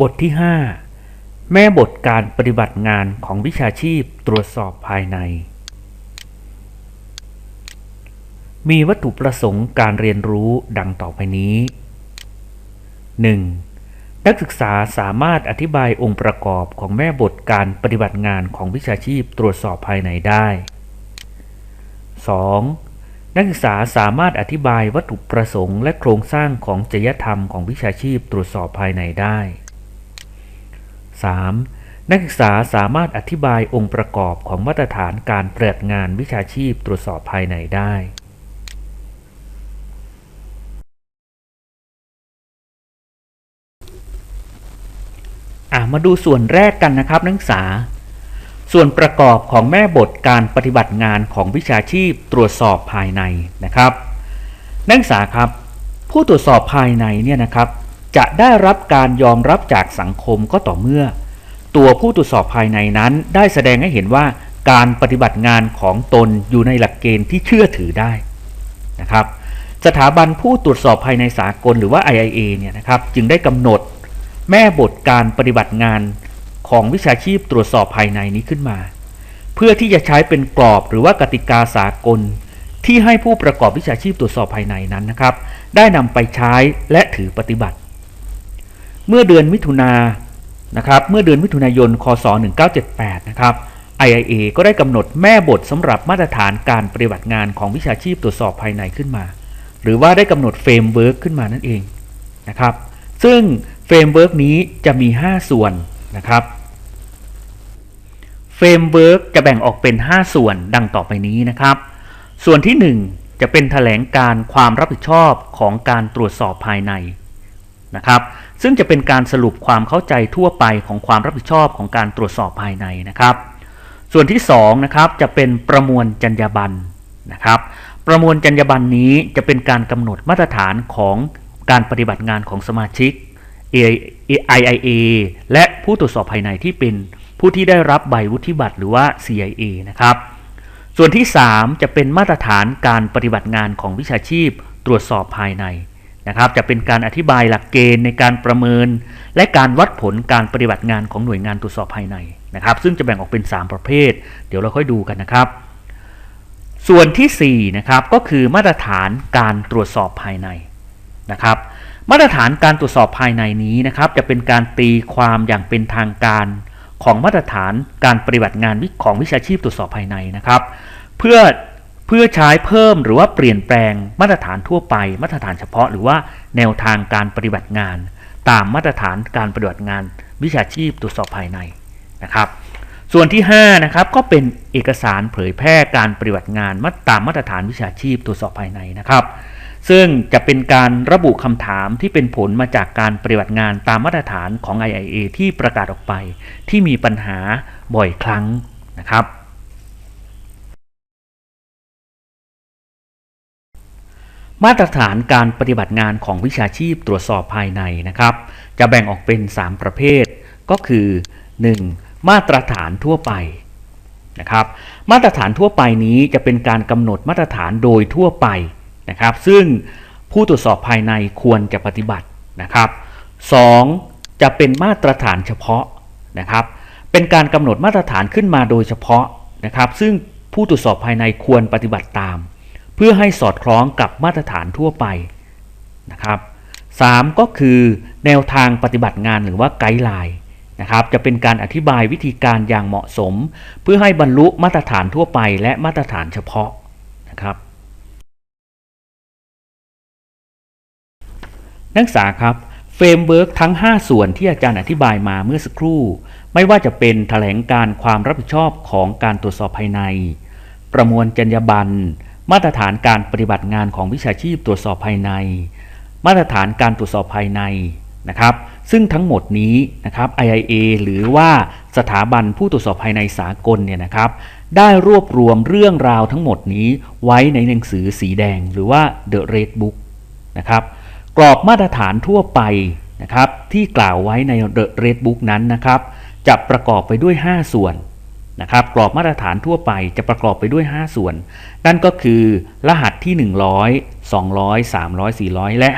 บทที่ 5 แม่บทการปฏิบัติงานของวิชาชีพตรวจสอบภายใน มีวัตถุประสงค์การเรียนรู้ดังต่อไปนี้ 1. นักศึกษาสามารถอธิบายองค์ประกอบของแม่บทการปฏิบัติงานของวิชาชีพตรวจสอบภายในได้ 2. นักศึกษาสามารถอธิบายวัตถุประสงค์และโครงสร้างของจริยธรรมของวิชาชีพตรวจสอบภายในได้ 3. นักศึกษาสามารถอธิบายองค์ประกอบของมาตรฐานการปฏิบัติงานวิชาชีพตรวจสอบภายในได้มาดูส่วนแรกกันนะครับนักศึกษา ส่วนประกอบของแม่บทการปฏิบัติงานของวิชาชีพตรวจสอบภายในนะครับ นักศึกษาครับ ผู้ตรวจสอบภายในเนี่ยนะครับ จะได้รับการยอมรับจากสังคมก็ต่อเมื่อ ตัวผู้ตรวจสอบภายในนั้นได้แสดงให้เห็นว่าการปฏิบัติงานของตนอยู่ในหลักเกณฑ์ที่เชื่อถือได้นะครับ สถาบันผู้ตรวจสอบภายในสากลหรือว่า IIA เนี่ยนะครับจึงได้กำหนดแม่บทการปฏิบัติงานของวิชาชีพตรวจสอบภายในนี้ขึ้นมา เพื่อที่จะใช้เป็นกรอบหรือว่ากติกาสากล ที่ให้ผู้ประกอบวิชาชีพตรวจสอบภายในนั้นนะครับ ได้นำไปใช้และถือปฏิบัติ เมื่อเดือนมิถุนานะครับเมื่อเดือนมิถุนายน คศ 1978 นะครับ IIA ก็ได้กำหนดแม่บทสำหรับมาตรฐานการปฏิบัติงานของวิชาชีพตรวจสอบภายในขึ้นมา หรือว่าได้กำหนดเฟรมเวิร์กขึ้นมานั่นเองนะครับ ซึ่งเฟรมเวิร์กนี้จะมี 5 ส่วนนะครับเฟรมเวิร์กจะแบ่งออกเป็น 5 ส่วนดังต่อไปนี้นะครับ ส่วนที่ 1 จะเป็นแถลงการความรับผิดชอบของการตรวจสอบภายในนะครับ ซึ่งจะเป็นการสรุปความเข้าใจทั่วไปของความรับผิดชอบของการตรวจสอบภายในนะครับ ส่วนที่2นะครับจะเป็นประมวลจรรยาบรรณนะครับ ประมวลจรรยาบรรณนี้จะเป็นการกำหนดมาตรฐานของการปฏิบัติงานของสมาชิก IIA และผู้ตรวจสอบภายในที่เป็นผู้ที่ได้รับใบวุฒิบัตรหรือว่า CIA นะครับ ส่วนที่ 3 จะเป็นมาตรฐานการปฏิบัติงานของวิชาชีพตรวจสอบภายใน นะครับจะเป็นการอธิบายหลักเกณฑ์ในการประเมิน และการวัดผลการปฏิบัติงานของหน่วยงานตรวจสอบภายในนะครับ ซึ่งจะแบ่งออกเป็น 3 ประเภท เดี๋ยวเราค่อยดูกันนะครับ ส่วนที่4นะครับก็คือมาตรฐานการตรวจสอบภายในนะครับ มาตรฐานการตรวจสอบภายในนี้นะครับ จะเป็นการตีความอย่างเป็นทางการของมาตรฐานการปฏิบัติงานของวิชาชีพตรวจสอบภายในนะครับ เพื่อ เพื่อใช้เพิ่มหรือว่าเปลี่ยนแปลงมาตรฐานทั่วไป มาตรฐานเฉพาะ หรือว่าแนวทางการปฏิบัติงาน ตามมาตรฐานการปฏิบัติงาน วิชาชีพตรวจสอบภายในนะครับ ส่วนที่5นะครับก็เป็นเอกสารเผยแพร่การปฏิบัติงานมาตามมาตรฐานวิชาชีพตรวจสอบภายในนะครับ ซึ่งจะเป็นการระบุคำถามที่เป็นผลมาจากการปฏิบัติงานตามมาตรฐานของ IIA ที่ประกาศออกไป ที่มีปัญหาบ่อยครั้งนะครับ มาตรฐานการปฏิบัติงานของวิชาชีพตรวจสอบภายในนะครับ จะแบ่งออกเป็น 3 ประเภท ก็คือ 1. มาตรฐานทั่วไปนะครับ มาตรฐานทั่วไปนี้จะเป็นการกำหนดมาตรฐานโดยทั่วไปนะครับ ซึ่งผู้ตรวจสอบภายในควรจะปฏิบัตินะครับ 2. จะเป็นมาตรฐานเฉพาะนะครับ เป็นการกำหนดมาตรฐานขึ้นมาโดยเฉพาะนะครับ ซึ่งผู้ตรวจสอบภายในควรปฏิบัติตาม พื่อให้สอดคล้องกับมาตรฐานทั่วไปนะครับ 3. ก็คือแนวทางปฏิบัติงานหรือว่าไกด์ไลน์นะครับจะเป็นการอธิบายวิธีการอย่างเหมาะสม เพื่อให้บรรลุมาตรฐานทั่วไปและมาตรฐานเฉพาะนะครับนักศึกษาครับเฟรมเวิร์กทั้ง 5 ส่วนที่อาจารย์อธิบายมาเมื่อสักครู่ ไม่ว่าจะเป็นแถลงการความรับผิดชอบของการตรวจสอบภายใน ประมวลจรรยาบรรณ มาตรฐานการปฏิบัติงานของวิชาชีพตรวจสอบภายใน มาตรฐานการตรวจสอบภายในนะครับ ซึ่งทั้งหมดนี้นะครับ IIA หรือว่าสถาบันผู้ตรวจสอบภายในสากลเนี่ยนะครับ ได้รวบรวมเรื่องราวทั้งหมดนี้ไว้ในหนังสือสีแดงหรือว่า The Red Book นะครับกรอบมาตรฐานทั่วไปนะครับที่กล่าวไว้ใน The Red Book นั้นนะครับ จะประกอบไปด้วย 5 ส่วน นะครับกรอบมาตรฐานทั่วไปจะประกอบไปด้วย 5 ส่วน นั่นก็คือรหัสที่ 100 200 300 400 และ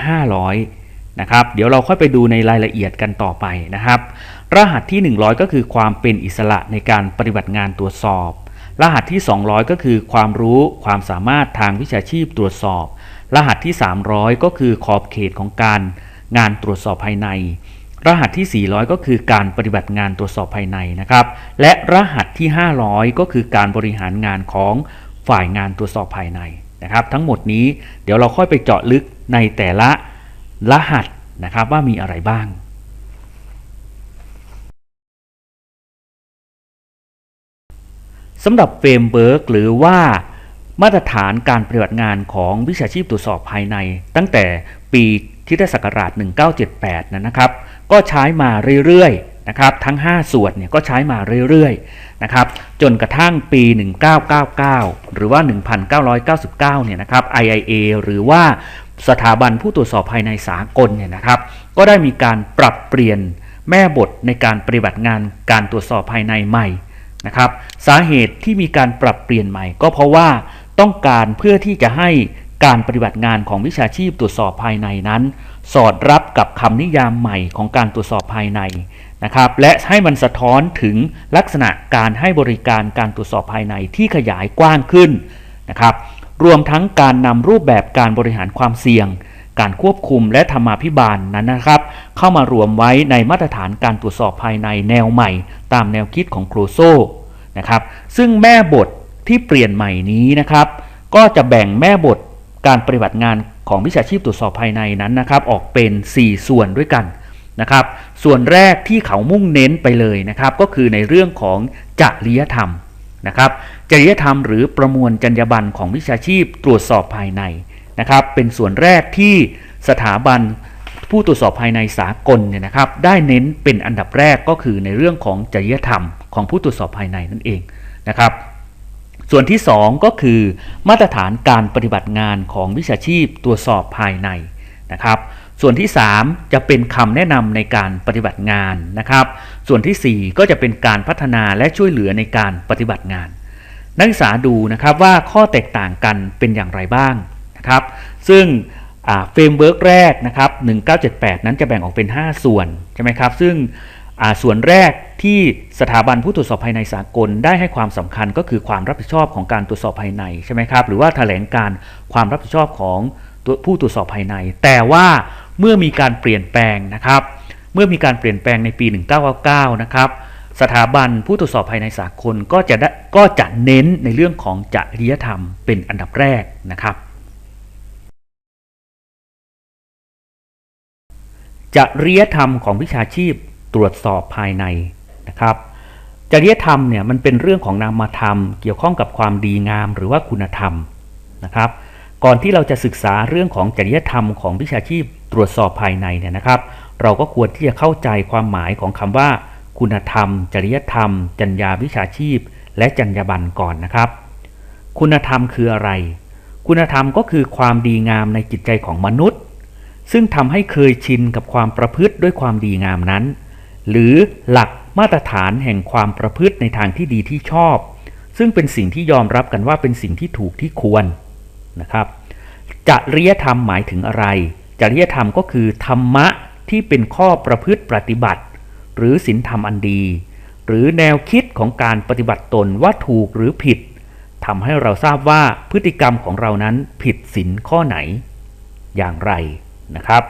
500 นะครับเดี๋ยวเราค่อยไปดูในรายละเอียดกันต่อไปนะครับ รหัสที่ 100 ก็คือความเป็นอิสระในการปฏิบัติงานตรวจสอบ รหัสที่ 200 ก็คือความรู้ความสามารถทางวิชาชีพตรวจสอบ รหัสที่ 300 ก็คือขอบเขตของการงานตรวจสอบภายใน รหัสที่ 400 ก็คือการปฏิบัติงานตรวจสอบภายในนะครับ และรหัสที่ 500 ก็คือการบริหารงานของฝ่ายงานตรวจสอบภายในนะครับ ทั้งหมดนี้เดี๋ยวเราค่อยไปเจาะลึกในแต่ละรหัสนะครับว่ามีอะไรบ้างสำหรับเฟรมเบิร์กหรือว่ามาตรฐานการปฏิบัติงานของวิชาชีพตรวจสอบภายใน ตั้งแต่ปี คริสตศักราช 1978นะนะครับ ก็ใช้มาเรื่อยๆนะครับทั้ง 5 ส่วนเนี่ยก็ใช้มาเรื่อยๆนะครับจนกระทั่งปี 1999 หรือว่า 1999เนี่ยนะครับ IIA หรือว่าสถาบันผู้ตรวจสอบภายในสากลเนี่ยนะครับ ก็ได้มีการปรับเปลี่ยนแม่บทในการปฏิบัติงานการตรวจสอบภายในใหม่นะครับ สาเหตุที่มีการปรับเปลี่ยนใหม่ก็เพราะว่าต้องการเพื่อที่จะให้ การปฏิบัติงานของวิชาชีพตรวจสอบภายในนั้น สอดรับกับคำนิยามใหม่ของการตรวจสอบภายในนะครับ และให้มันสะท้อนถึงลักษณะการให้บริการการตรวจสอบภายในที่ขยายกว้างขึ้นนะครับ รวมทั้งการนำรูปแบบการบริหารความเสี่ยง การควบคุมและธรรมาภิบาลนั้นนะครับ เข้ามารวมไว้ในมาตรฐานการตรวจสอบภายในแนวใหม่ ตามแนวคิดของโครโซนะครับ ซึ่งแม่บทที่เปลี่ยนใหม่นี้นะครับ ก็จะแบ่งแม่บท การปฏิบัติงานของวิชาชีพตรวจสอบภายในนั้นนะครับ ออกเป็น 4 ส่วนด้วยกันนะครับ ส่วนแรกที่เขามุ่งเน้นไปเลยนะครับ ก็คือในเรื่องของจริยธรรมนะครับ จริยธรรมหรือประมวลจรรยาบรรณของวิชาชีพตรวจสอบภายในนะครับ เป็นส่วนแรกที่สถาบันผู้ตรวจสอบภายในสากลเนี่ยนะครับ ได้เน้นเป็นอันดับแรกก็คือในเรื่องของจริยธรรมของผู้ตรวจสอบภายในนั่นเองนะครับ ส่วนที่ 2 ก็คือ มาตรฐานการปฏิบัติงานของวิชาชีพตรวจสอบภายในนะครับ ส่วนที่ 3 จะเป็นคำแนะนำในการปฏิบัติงานนะครับ ส่วนทีสี่ 4 ก็จะเป็นการพัฒนาและช่วยเหลือในการปฏิบัติงาน นักศึกษาดูนะครับว่าข้อแตกต่างกันเป็นอย่างไรบ้างนะครับ ซึ่งเฟรมเวิร์กแรกนะครับ 1978 นั้นจะแบ่งออกเป็น 5 ส่วนใช่ไหมครับ ซึ่ง ส่วนแรกที่สถาบันผู้ตรวจสอบภายในสากลได้ให้ความสำคัญก็คือความรับผิดชอบของการตรวจสอบภายในใช่ไหมครับ หรือว่าแถลงการความรับผิดชอบของผู้ตรวจสอบภายใน แต่ว่าเมื่อมีการเปลี่ยนแปลงนะครับ เมื่อมีการเปลี่ยนแปลงในปี 1999 นะครับ สถาบันผู้ตรวจสอบภายในสากลก็จะก็จะเน้นในเรื่องของจริยธรรมเป็นอันดับแรกนะครับจริยธรรมของวิชาชีพ ตรวจสอบภายในนะครับจริยธรรมเนี่ยมันเป็นเรื่องของนามธรรม เกี่ยวข้องกับความดีงามหรือว่าคุณธรรมนะครับ ก่อนที่เราจะศึกษาเรื่องของจริยธรรมของวิชาชีพตรวจสอบภายในเนี่ยนะครับ เราก็ควรที่จะเข้าใจความหมายของคำว่า คุณธรรม จริยธรรม จรรยาวิชาชีพ และจรรยาบรรณก่อนนะครับ คุณธรรมคืออะไร คุณธรรมก็คือความดีงามในจิตใจของมนุษย์ ซึ่งทำให้เคยชินกับความประพฤติด้วยความดีงามนั้น หรือหลักมาตรฐานแห่งความประพฤติในทางที่ดีที่ชอบ ซึ่งเป็นสิ่งที่ยอมรับกันว่าเป็นสิ่งที่ถูกที่ควรนะครับจริยธรรมหมายถึงอะไร จริยธรรมก็คือธรรมะที่เป็นข้อประพฤติปฏิบัติ หรือศีลธรรมอันดี หรือแนวคิดของการปฏิบัติตนว่าถูกหรือผิดทำให้เราทราบว่าพฤติกรรมของเรานั้นผิดศีลข้อไหน อย่างไรนะครับ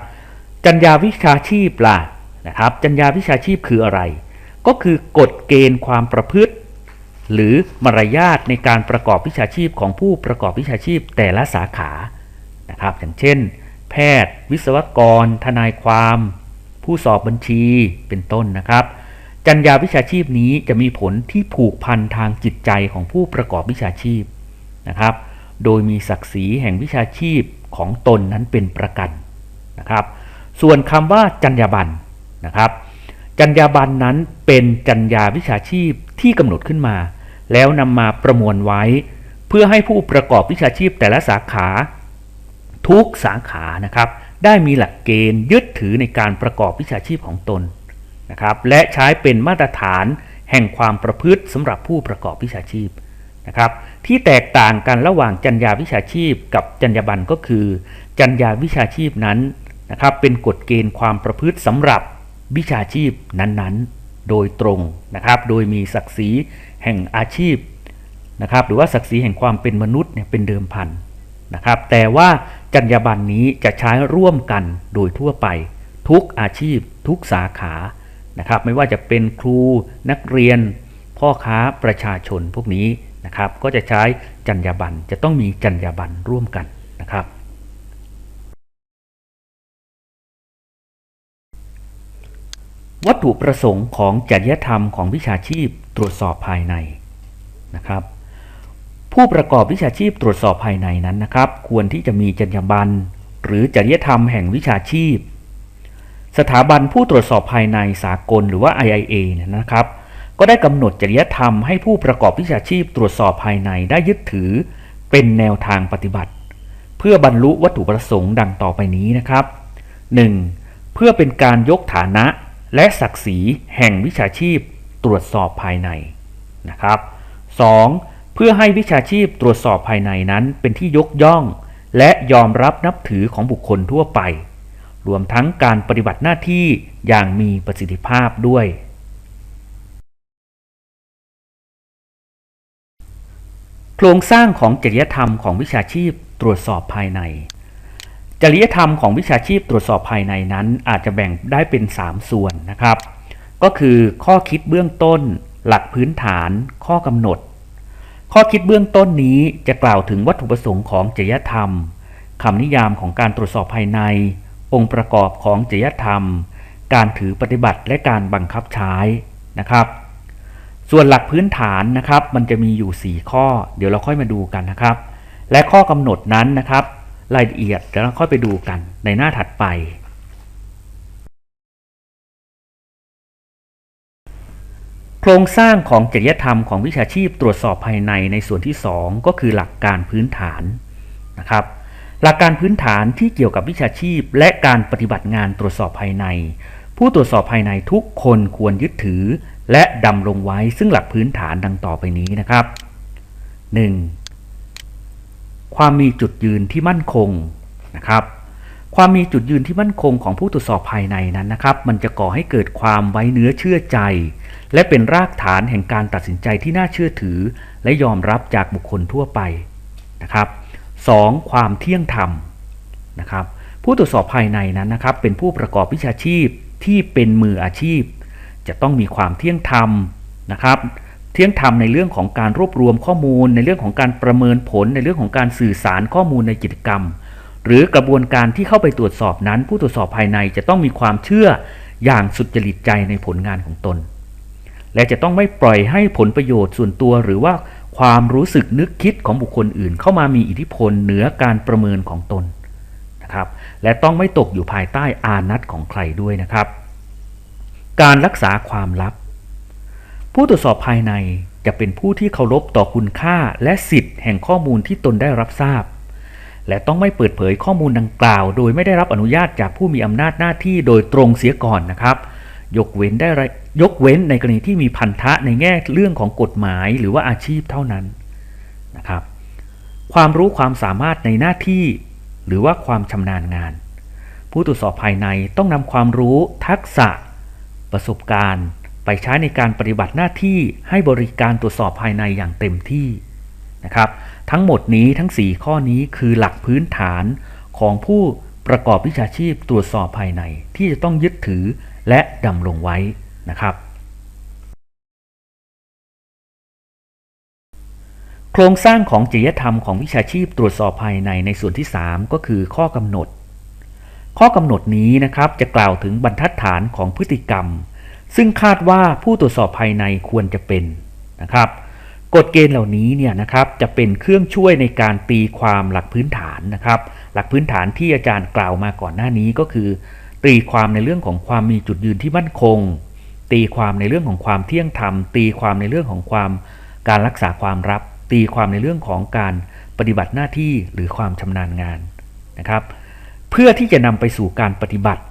จัญญาวิชาชีพล่ะ นะครับ จัญญาวิชาชีพคืออะไร ก็คือกฎเกณฑ์ความประพฤติ หรือมารยาทในการประกอบวิชาชีพของผู้ประกอบวิชาชีพแต่ละสาขานะครับอย่างเช่น แพทย์ วิศวกร ทนายความ ผู้สอบบัญชีเป็นต้นนะครับ จัญญาวิชาชีพนี้จะมีผลที่ผูกพันทางจิตใจของผู้ประกอบวิชาชีพนะครับ โดยมีศักดิ์ศรีแห่งวิชาชีพของตนนั้นเป็นประกันนะครับ ส่วนคำว่าจัญญาบัน นะครับจัญญาบันนั้นเป็นจัญญาวิชาชีพที่กำหนดขึ้นมา แล้วนำมาประมวลไว้ เพื่อให้ผู้ประกอบวิชาชีพแต่ละสาขา ทุกสาขานะครับ ได้มีหลักเกณฑ์ยึดถือในการประกอบวิชาชีพของตนนะครับ และใช้เป็นมาตรฐานแห่งความประพฤติสำหรับผู้ประกอบวิชาชีพนะครับ ที่แตกต่างกันระหว่างจัญญาวิชาชีพ กับจัญญาบันก็คือจัญญาวิชาชีพนั้นนะครับ เป็นกฎเกณฑ์ความประพฤติสำหรับ วิชาชีพนั้นๆ โดยตรงนะครับ โดยมีศักดิ์ศรีแห่งอาชีพนะครับหรือว่าศักดิ์ศรีแห่งความเป็นมนุษย์เนี่ยเป็นเดิมพันนะครับ แต่ว่าจรรยาบรรณนี้จะใช้ร่วมกันโดยทั่วไป ทุกอาชีพ ทุกสาขานะครับ ไม่ว่าจะเป็นครูนักเรียน พ่อค้าประชาชนพวกนี้นะครับ ก็จะใช้จรรยาบรรณจะต้องมีจรรยาบรรณร่วมกันนะครับ วัตถุประสงค์ของจริยธรรมของวิชาชีพตรวจสอบภายในนะครับ ผู้ประกอบวิชาชีพตรวจสอบภายในนั้นนะครับ ควรที่จะมีจรรยาบรรณหรือจริยธรรมแห่งวิชาชีพ สถาบันผู้ตรวจสอบภายในสากลหรือว่า IIA เนี่ยนะครับ ก็ได้กำหนดจริยธรรมให้ผู้ประกอบวิชาชีพตรวจสอบภายในได้ยึดถือเป็นแนวทางปฏิบัติ เพื่อบรรลุวัตถุประสงค์ดังต่อไปนี้นะครับ 1. เพื่อเป็นการยกฐานะ และศักดิ์ศรีแห่งวิชาชีพตรวจสอบภายในนะครับ 2. เพื่อให้วิชาชีพตรวจสอบภายในนั้นเป็นที่ยกย่อง และยอมรับนับถือของบุคคลทั่วไป รวมทั้งการปฏิบัติหน้าที่อย่างมีประสิทธิภาพด้วย โครงสร้างของจริยธรรมของวิชาชีพตรวจสอบภายใน จริยธรรมของวิชาชีพตรวจสอบภายในนั้น อาจจะแบ่งได้เป็น 3 ส่วนนะครับ ก็คือข้อคิดเบื้องต้น หลักพื้นฐาน ข้อกำหนด ข้อคิดเบื้องต้นนี้จะกล่าวถึงวัตถุประสงค์ของจริยธรรมคำนิยามของการตรวจสอบภายใน องค์ประกอบของจริยธรรม การถือปฏิบัติและการบังคับใช้นะครับ ส่วนหลักพื้นฐานนะครับ มันจะมีอยู่ 4 ข้อ เดี๋ยวเราค่อยมาดูกันนะครับ และข้อกำหนดนั้นนะครับ รายละเอียดเดี๋ยวเราค่อยไปดูกันในหน้าถัดไป โครงสร้างของจริยธรรมของวิชาชีพตรวจสอบภายในในส่วนที่ 2 ก็คือหลักการพื้นฐานนะครับหลักการพื้นฐานที่เกี่ยวกับวิชาชีพ และการปฏิบัติงานตรวจสอบภายใน ผู้ตรวจสอบภายในทุกคนควรยึดถือ และดำรงไว้ซึ่งหลักพื้นฐานดังต่อไปนี้นะครับ 1. ความมีจุดยืนที่มั่นคงนะครับความมีจุดยืนที่มั่นคงของผู้ตรวจสอบภายในนั้นนะครับ มันจะก่อให้เกิดความไว้เนื้อเชื่อใจ และเป็นรากฐานแห่งการตัดสินใจที่น่าเชื่อถือ และยอมรับจากบุคคลทั่วไปนะครับ 2. ความเที่ยงธรรมนะครับ ผู้ตรวจสอบภายในนั้นนะครับ เป็นผู้ประกอบวิชาชีพที่เป็นมืออาชีพ จะต้องมีความเที่ยงธรรมนะครับ เที่ยงธรรมในเรื่องของการรวบรวมข้อมูล ในเรื่องของการประเมินผลในเรื่องของการสื่อสารข้อมูลในกิจกรรม หรือกระบวนการที่เข้าไปตรวจสอบนั้น ผู้ตรวจสอบภายในจะต้องมีความเชื่ออย่างสุดจริตใจในผลงานของตน และจะต้องไม่ปล่อยให้ผลประโยชน์ส่วนตัวหรือว่าความรู้สึกนึกคิดของบุคคลอื่น เข้ามามีอิทธิพลเหนือการประเมินของตนนะครับ และต้องไม่ตกอยู่ภายใต้อานัตของใครด้วยนะครับ การรักษาความลับ ผู้ตรวจสอบภายในจะเป็นผู้ที่เคารพต่อคุณค่าและสิทธิ์แห่งข้อมูลที่ตนได้รับทราบ และต้องไม่เปิดเผยข้อมูลดังกล่าว โดยไม่ได้รับอนุญาตจากผู้มีอำนาจหน้าที่โดยตรงเสียก่อนนะครับ ยกเว้นได้ยกเว้นในกรณีที่มีพันธะในแง่เรื่องของกฎหมายหรือว่าอาชีพเท่านั้นนะครับ ความรู้ความสามารถในหน้าที่หรือว่าความชำนาญงาน ผู้ตรวจสอบภายในต้องนำความรู้ทักษะ ประสบการณ์ ไปใช้ในการปฏิบัติหน้าที่ให้บริการตรวจสอบภายในอย่างเต็มที่นะครับ ทั้งหมดนี้ทั้ง 4 ข้อนี้คือหลักพื้นฐานของผู้ประกอบวิชาชีพตรวจสอบภายใน ที่จะต้องยึดถือและดำรงไว้นะครับ โครงสร้างของจริยธรรมของวิชาชีพตรวจสอบภายในในส่วนที่ 3 ก็คือข้อกำหนด ข้อกำหนดนี้นะครับจะกล่าวถึงบรรทัดฐานของพฤติกรรม ซึ่งคาดว่าผู้ตรวจสอบภายในควรจะเป็นนะครับกฎเกณฑ์เหล่านี้เนี่ยนะครับจะเป็นเครื่องช่วยในการตีความหลักพื้นฐานนะครับ หลักพื้นฐานที่อาจารย์กล่าวมาก่อนหน้านี้ก็คือ ตีความในเรื่องของความมีจุดยืนที่มั่นคง ตีความในเรื่องของความเที่ยงธรรม ตีความในเรื่องของความการรักษาความลับ ตีความในเรื่องของการปฏิบัติหน้าที่หรือความชำนาญงานนะครับ เพื่อที่จะนำไปสู่การปฏิบัติ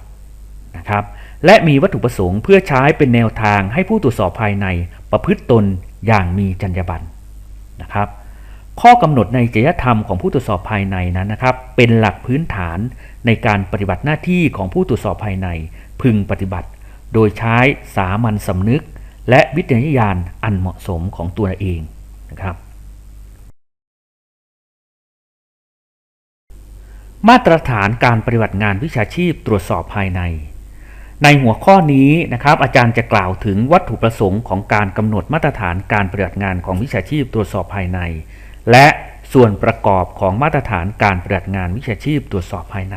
นะครับ และมีวัตถุประสงค์เพื่อใช้เป็นแนวทางให้ผู้ตรวจสอบภายในประพฤติตนอย่างมีจรรยาบรรณนะครับ ข้อกำหนดในจริยธรรมของผู้ตรวจสอบภายในนั้นนะครับ เป็นหลักพื้นฐานในการปฏิบัติหน้าที่ของผู้ตรวจสอบภายในพึงปฏิบัติ โดยใช้สามัญสำนึก และวิจารณญาณอันเหมาะสมของตัวเองนะครับ มาตรฐานการปฏิบัติงานวิชาชีพตรวจสอบภายใน ในหัวข้อนี้นะครับอาจารย์จะกล่าวถึงวัตถุประสงค์ของการกำหนดมาตรฐานการปฏิบัติงานของวิชาชีพตรวจสอบภายใน และส่วนประกอบของมาตรฐานการปฏิบัติงานวิชาชีพตรวจสอบภายใน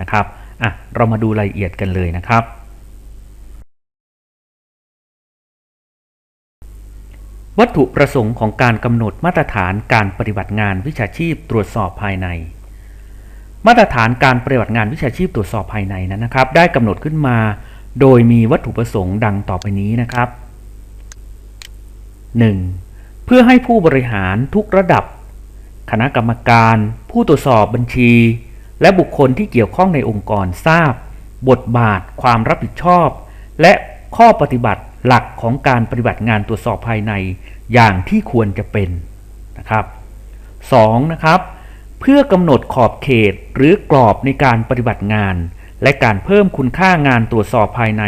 นะครับอะเรามาดูรายละเอียดกันเลยนะครับ วัตถุประสงค์ของการกำหนดมาตรฐานการปฏิบัติงานวิชาชีพตรวจสอบภายใน มาตรฐานการปฏิบัติงานวิชาชีพตรวจสอบภายในนั้นนะครับ ได้กำหนดขึ้นมา โดยมีวัตถุประสงค์ดังต่อไปนี้นะครับ 1. เพื่อให้ผู้บริหารทุกระดับ คณะกรรมการ ผู้ตรวจสอบบัญชี และบุคคลที่เกี่ยวข้องในองค์กรทราบ บทบาท ความรับผิดชอบ และข้อปฏิบัติหลักของการปฏิบัติงานตรวจสอบภายในอย่างที่ควรจะเป็นนะครับ 2. นะครับ พื่อกำหนดขอบเขตหรือกรอบในการปฏิบัติงาน และการเพิ่มคุณค่างานตรวจสอบภายใน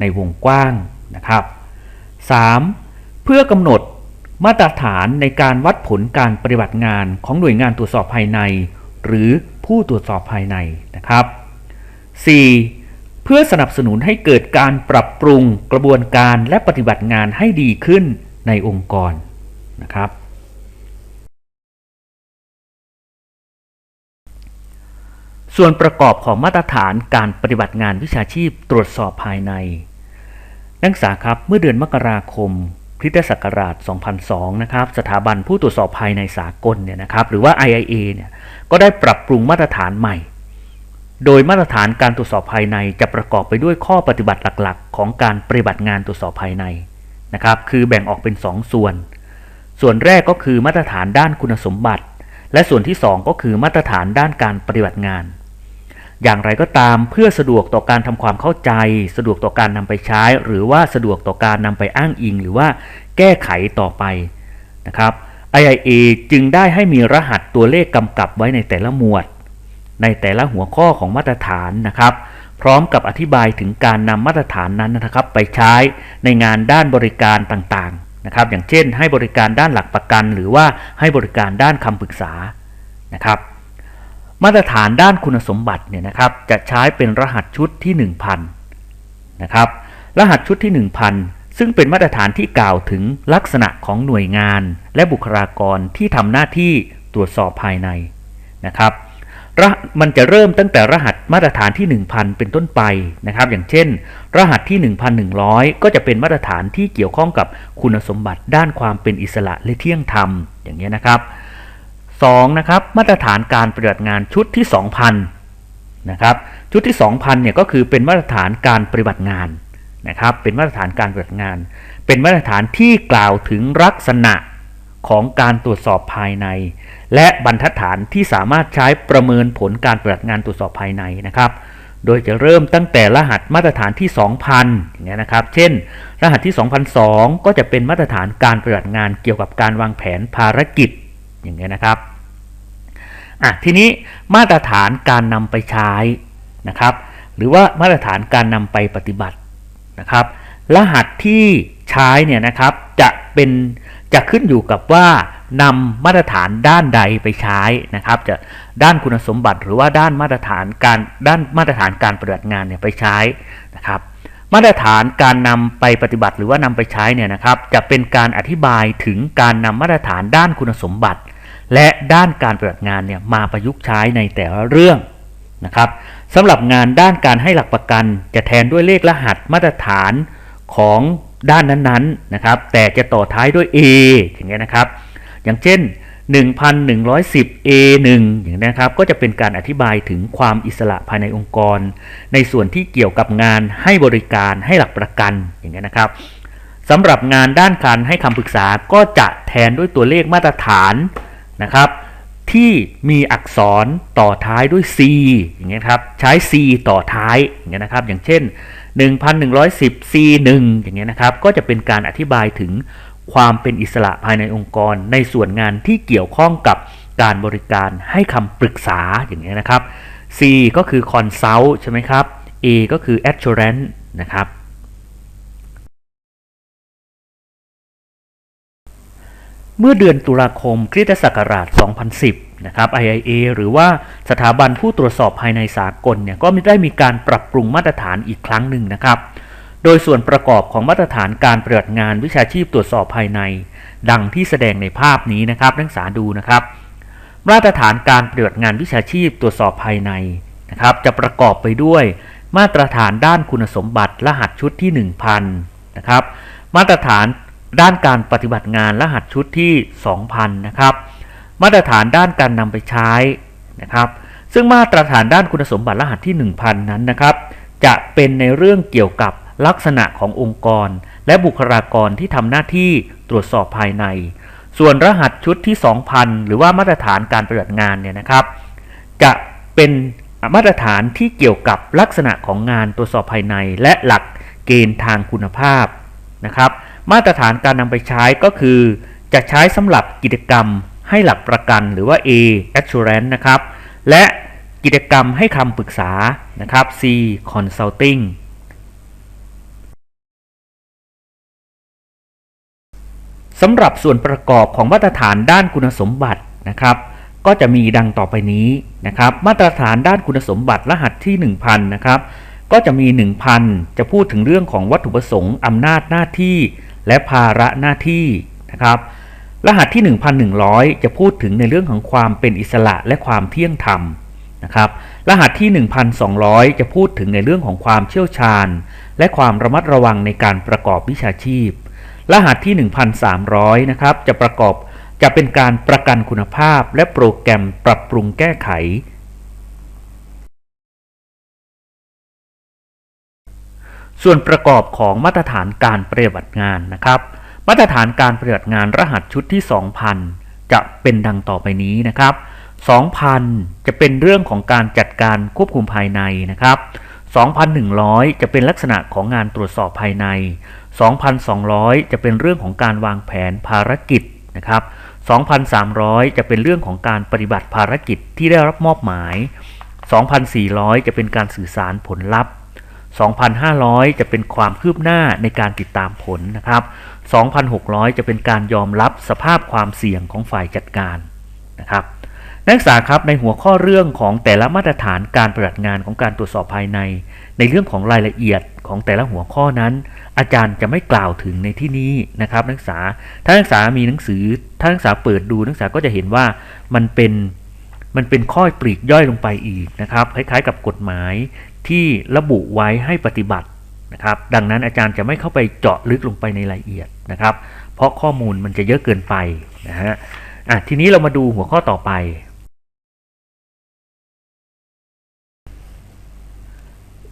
ในวงกว้างนะครับ 3. เพื่อกำหนดมาตรฐานในการวัดผลการปฏิบัติงานของหน่วยงานตรวจสอบภายใน หรือผู้ตรวจสอบภายในนะครับ 4. เพื่อสนับสนุนให้เกิดการปรับปรุงกระบวนการและปฏิบัติงานให้ดีขึ้นในองค์กรนะครับ ส่วนประกอบของมาตรฐานการปฏิบัติงานวิชาชีพตรวจสอบภายใน นักศึกษาครับเมื่อเดือนมกราคมคริสตศักราช 2002 นะครับ สถาบันผู้ตรวจสอบภายในสากลเนี่ยนะครับ หรือว่า IIA เนี่ย ก็ได้ปรับปรุงมาตรฐานใหม่ โดยมาตรฐานการตรวจสอบภายในจะประกอบไปด้วยข้อปฏิบัติหลักๆ ของการปฏิบัติงานตรวจสอบภายในนะครับ คือแบ่งออกเป็น 2ส่วน ส่วนแรกก็คือมาตรฐานด้านคุณสมบัติ และส่วนที่ 2 ก็คือมาตรฐานด้านการปฏิบัติงาน อย่างไรก็ตามเพื่อสะดวกต่อการทำความเข้าใจ สะดวกต่อการนำไปใช้ หรือว่าสะดวกต่อการนำไปอ้างอิง หรือว่าแก้ไขต่อไปนะครับ IIA จึงได้ให้มีรหัสตัวเลขกำกับไว้ในแต่ละหมวด ในแต่ละหัวข้อของมาตรฐานนะครับ พร้อมกับอธิบายถึงการนำมาตรฐานนั้นนะครับ ไปใช้ในงานด้านบริการต่างๆนะครับ อย่างเช่น ให้บริการด้านหลักประกัน หรือว่าให้บริการด้านคำปรึกษานะครับ มาตรฐานด้านคุณสมบัติเนี่ยนะครับจะใช้เป็นรหัสชุดที่ 1000 นะครับ รหัสชุดที่ 1000 ซึ่งเป็นมาตรฐานที่กล่าวถึงลักษณะของหน่วยงาน และบุคลากรที่ทำหน้าที่ตรวจสอบภายในนะครับรมันจะเริ่มตั้งแต่รหัสมาตรฐานที่ 1000 เป็นต้นไปนะครับ อย่างเช่น รหัสที่ 1100 ก็จะเป็นมาตรฐานที่เกี่ยวข้องกับคุณสมบัติด้านความเป็นอิสระและเที่ยงธรรมอย่างนี้นะครับ 2. นะครับมาตรฐานการปฏิบัติงานชุดที่ 2,000นะครับชุดที่ 2,000เนี่ยก็คือเป็นมาตรฐานการปฏิบัติงานนะครับเป็นมาตรฐานการปฏิบัติงาน เป็นมาตรฐานที่กล่าวถึงลักษณะของการตรวจสอบภายใน และบรรทัดฐานที่สามารถใช้ประเมินผลการปฏิบัติงานตรวจสอบภายในนะครับ โดยจะเริ่มตั้งแต่รหัสมาตรฐานที่ 2,000อย่างเงี้ยนะครับ เช่น รหัสที่ 2,002 ก็จะเป็นมาตรฐานการปฏิบัติงานเกี่ยวกับการวางแผนภารกิจอย่างเงี้ยนะครับ อะทีนี้มาตรฐานการนำไปใช้นะครับ หรือว่ามาตรฐานการนำไปปฏิบัตินะครับ รหัสที่ใช้เนี่ยนะครับจะเป็นจะขึ้นอยู่กับว่านำมาตรฐานด้านใดไปใช้นะครับ จะด้านคุณสมบัติหรือว่าด้านมาตรฐานการด้านมาตรฐานการปฏิบัติงานเนี่ยไปใช้นะครับ มาตรฐานการนำไปปฏิบัติหรือว่านำไปใช้เนี่ยนะครับ จะเป็นการอธิบายถึงการนำมาตรฐานด้านคุณสมบัติ และด้านการปฏิบัติงานเนี่ยมาประยุกต์ใช้ในแต่ละเรื่องนะครับสำหรับงานด้านการให้หลักประกัน จะแทนด้วยเลขรหัสมาตรฐานของด้านนั้นๆนะครับ แต่จะต่อท้ายด้วย A อย่างเงี้ยนะครับ อย่างเช่น 1110 A1 อย่างนี้นะครับ ก็จะเป็นการอธิบายถึงความอิสระภายในองค์กร ในส่วนที่เกี่ยวกับงานให้บริการให้หลักประกันอย่างนี้นะครับสำหรับงานด้านการให้คำปรึกษาก็จะแทนด้วยตัวเลขมาตรฐาน นะครับ ที่มีอักษรต่อท้ายด้วย C อย่างเงี้ยครับใช้ C ต่อท้ายอย่างเงี้ยนะครับ อย่างเช่น 1110 C1 อย่างเงี้ยนะครับ ก็จะเป็นการอธิบายถึงความเป็นอิสระภายในองค์กร ในส่วนงานที่เกี่ยวข้องกับการบริการให้คำปรึกษาอย่างนี้ยนะครับ C ก็คือ consult ใช่ไหมครับ A ก็คือ assurance นะครับ เมื่อเดือนตุลาคมคริสตศักราช 2010 นะครับ IIA หรือว่าสถาบันผู้ตรวจสอบภายในสากลเนี่ยก็ได้มีการปรับปรุงมาตรฐานอีกครั้งหนึ่งนะครับ โดยส่วนประกอบของมาตรฐานการปฏิบัติงานวิชาชีพตรวจสอบภายใน ดังที่แสดงในภาพนี้นะครับนักศึกษาดูนะครับ มาตรฐานการปฏิบัติงานวิชาชีพตรวจสอบภายในนะครับจะประกอบไปด้วยมาตรฐานด้านคุณสมบัติรหัสชุดที่ 1000 นะครับ มาตรฐาน ด้านการปฏิบัติงานรหัสชุดที่ 2000 นะครับ มาตรฐานด้านการนำไปใช้นะครับ ซึ่งมาตรฐานด้านคุณสมบัติรหัสที่ 1000 นั้นนะครับ จะเป็นในเรื่องเกี่ยวกับลักษณะขององค์กร และบุคลากรที่ทำหน้าที่ตรวจสอบภายใน ส่วนรหัสชุดที่ 2000 หรือว่ามาตรฐานการปฏิบัติงานเนี่ยนะครับ จะเป็นมาตรฐานที่เกี่ยวกับลักษณะของงานตรวจสอบภายใน และหลักเกณฑ์ทางคุณภาพนะครับ มาตรฐานการนำไปใช้ก็คือ จะใช้สำหรับกิจกรรมให้หลักประกันหรือว่า A assurance นะครับ และกิจกรรมให้คำปรึกษานะครับ C consulting สำหรับส่วนประกอบของมาตรฐานด้านคุณสมบัตินะครับ ก็จะมีดังต่อไปนี้นะครับ มาตรฐานด้านคุณสมบัติรหัสที่ 1000 นะครับ ก็จะมี 1000 จะพูดถึงเรื่องของวัตถุประสงค์อำนาจหน้าที่ และภาระหน้าที่นะครับ รหัสที่ 1,100 จะพูดถึงในเรื่องของความเป็นอิสระและความเที่ยงธรรมนะครับ รหัสที่ 1,200 จะพูดถึงในเรื่องของความเชี่ยวชาญ และความระมัดระวังในการประกอบวิชาชีพ รหัสที่ 1,300 นะครับ จะประกอบจะเป็นการประกันคุณภาพและโปรแกรมปรับปรุงแก้ไข ส่วนประกอบของมาตรฐานการปฏิบัติงานนะครับ มาตรฐานการปฏิบัติงานรหัสชุดที่ 2,000 จะเป็นดังต่อไปนี้นะครับ 2,000 จะเป็นเรื่องของการจัดการควบคุมภายในนะครับ 2,100 จะเป็นลักษณะของงานตรวจสอบภายใน 2,200 จะเป็นเรื่องของการวางแผนภารกิจนะครับ 2,300 จะเป็นเรื่องของการปฏิบัติภารกิจที่ได้รับมอบหมาย 2,400 จะเป็นการสื่อสารผลลัพธ์ 2,500 จะเป็นความคืบหน้าในการติดตามผลนะครับ 2,600 จะเป็นการยอมรับสภาพความเสี่ยงของฝ่ายจัดการนะครับนักศึกษาครับในหัวข้อเรื่องของแต่ละมาตรฐานการปฏิบัติงานของการตรวจสอบภายใน ในเรื่องของรายละเอียดของแต่ละหัวข้อนั้น อาจารย์จะไม่กล่าวถึงในที่นี้นะครับนักศึกษาถ้านักศึกษามีหนังสือถ้านักศึกษาเปิดดูนักศึกษาก็จะเห็นว่ามันเป็นมันเป็นข้อปลีกย่อยลงไปอีกนะครับคล้ายๆ กับกฎหมาย ที่ระบุไว้ให้ปฏิบัตินะครับ ดังนั้นอาจารย์จะไม่เข้าไปเจาะลึกลงไปในรายละเอียดนะครับ เพราะข้อมูลมันจะเยอะเกินไปนะฮะอะทีนี้เรามาดูหัวข้อต่อไป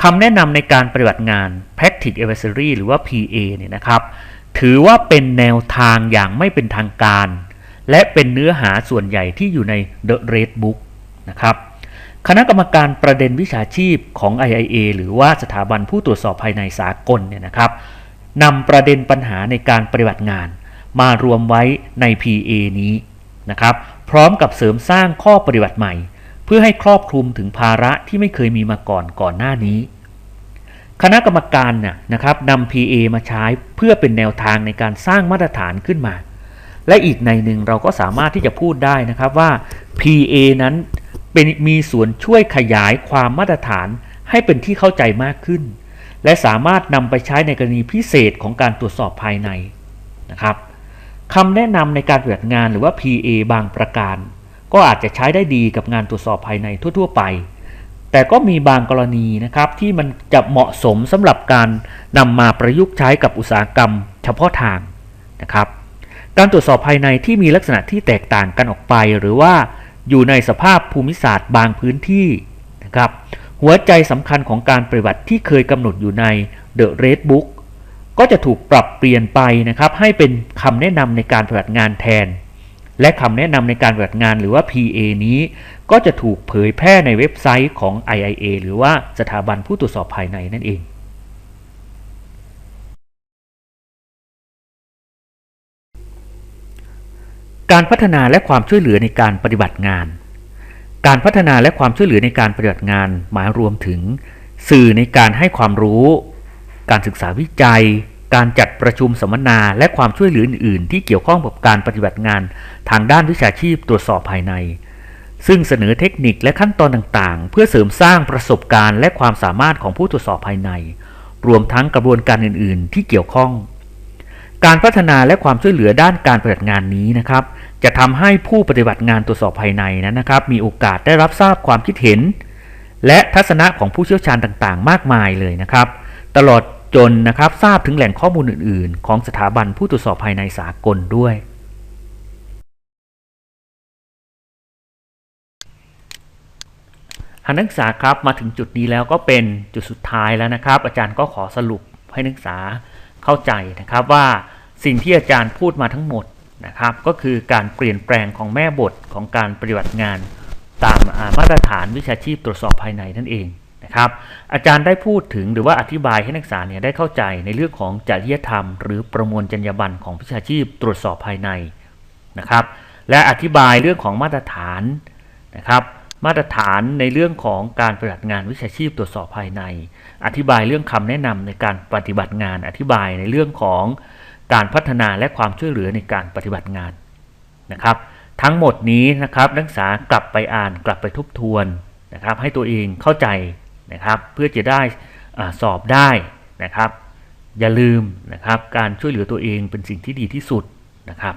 คำแนะนำในการปฏิบัติงาน Practice Advisory หรือว่า PA เนี่ยนะครับ ถือว่าเป็นแนวทางอย่างไม่เป็นทางการ และเป็นเนื้อหาส่วนใหญ่ที่อยู่ใน The Red Book นะครับ คณะกรรมการประเด็นวิชาชีพของ IIA หรือว่าสถาบันผู้ตรวจสอบภายในสากลเนี่ยนะครับนำประเด็นปัญหาในการปฏิบัติงาน มารวมไว้ใน PA นี้นะครับ พร้อมกับเสริมสร้างข้อปฏิบัติใหม่ เพื่อให้ครอบคลุมถึงภาระที่ไม่เคยมีมาก่อนก่อนหน้านี้ คณะกรรมการน่นะครับนำ PA มาใช้เพื่อเป็นแนวทางในการสร้างมาตรฐานขึ้นมา และอีกในหนึ่งเราก็สามารถที่จะพูดได้นะครับว่า PA นั้น เป็นมีส่วนช่วยขยายความมาตรฐานให้เป็นที่เข้าใจมากขึ้น และสามารถนำไปใช้ในกรณีพิเศษของการตรวจสอบภายในนะครับคำแนะนำในการปฏิบัติงานหรือว่า PA บางประการ ก็อาจจะใช้ได้ดีกับงานตรวจสอบภายในทั่ว ๆ ไป แต่ก็มีบางกรณีนะครับที่มันจะเหมาะสมสำหรับการนำมาประยุกต์ใช้กับอุตสาหกรรม เฉพาะทางนะครับการตรวจสอบภายในที่มีลักษณะที่แตกต่างกันออกไป หรือว่า อยู่ในสภาพภูมิศาสตร์บางพื้นที่นะครับหัวใจสำคัญของการปฏิบัติที่เคยกำหนดอยู่ใน The Red Book ก็จะถูกปรับเปลี่ยนไปนะครับให้เป็นคำแนะนำในการปฏิบัติงานแทน และคำแนะนำในการปฏิบัติงานหรือว่า PA นี้ ก็จะถูกเผยแพร่ในเว็บไซต์ของ IIA หรือว่าสถาบันผู้ตรวจสอบภายในนั่นเอง การพัฒนาและความช่วยเหลือในการปฏิบัติงาน การพัฒนาและความช่วยเหลือในการปฏิบัติงานหมายรวมถึง สื่อในการให้ความรู้ การศึกษาวิจัย การจัดประชุมสัมมนาและความช่วยเหลืออื่น ๆ ที่เกี่ยวข้องกับการปฏิบัติงาน ทางด้านวิชาชีพตรวจสอบภายใน ซึ่งเสนอเทคนิคและขั้นตอนต่าง ๆ เพื่อเสริมสร้างประสบการณ์และความสามารถของผู้ตรวจสอบภายใน รวมทั้งกระบวนการอื่น ๆ ที่เกี่ยวข้อง การพัฒนาและความช่วยเหลือด้านการปฏิบัติงานนี้นะครับ จะทำให้ผู้ปฏิบัติงานตรวจสอบภายในนั้นนะครับ มีโอกาสได้รับทราบความคิดเห็น และทัศนะของผู้เชี่ยวชาญต่างๆ มากมายเลยนะครับ ตลอดจนนะครับทราบถึงแหล่งข้อมูลอื่น ๆ ของสถาบันผู้ตรวจสอบภายในสากลด้วย นักศึกษาครับมาถึงจุดนี้แล้วก็เป็นจุดสุดท้ายแล้วนะครับ อาจารย์ก็ขอสรุปให้นักศึกษาเข้าใจนะครับว่าสิ่งที่อาจารย์พูดมาทั้งหมด นะครับก็คือการเปลี่ยนแปลงของแม่บทของการปฏิบัติงาน ตามมาตรฐานวิชาชีพตรวจสอบภายในนั่นเองนะครับอาจารย์ได้พูดถึงหรือว่าอธิบายให้นักศึกษาเนี่ยได้เข้าใจในเรื่องของจริยธรรม หรือประมวลจรรยาบรรณของวิชาชีพตรวจสอบภายในนะครับ และอธิบายเรื่องของมาตรฐานนะครับมาตรฐานในเรื่องของการปฏิบัติงานวิชาชีพตรวจสอบภายใน อธิบายเรื่องคำแนะนำในการปฏิบัติงาน อธิบายในเรื่องของ การพัฒนาและความช่วยเหลือในการปฏิบัติงานนะครับ ทั้งหมดนี้นะครับนักศึกษากลับไปอ่านกลับไปทบทวนนะครับ ให้ตัวเองเข้าใจนะครับ เพื่อจะได้อสอบได้นะครับ อย่าลืมนะครับ การช่วยเหลือตัวเองเป็นสิ่งที่ดีที่สุดนะครับ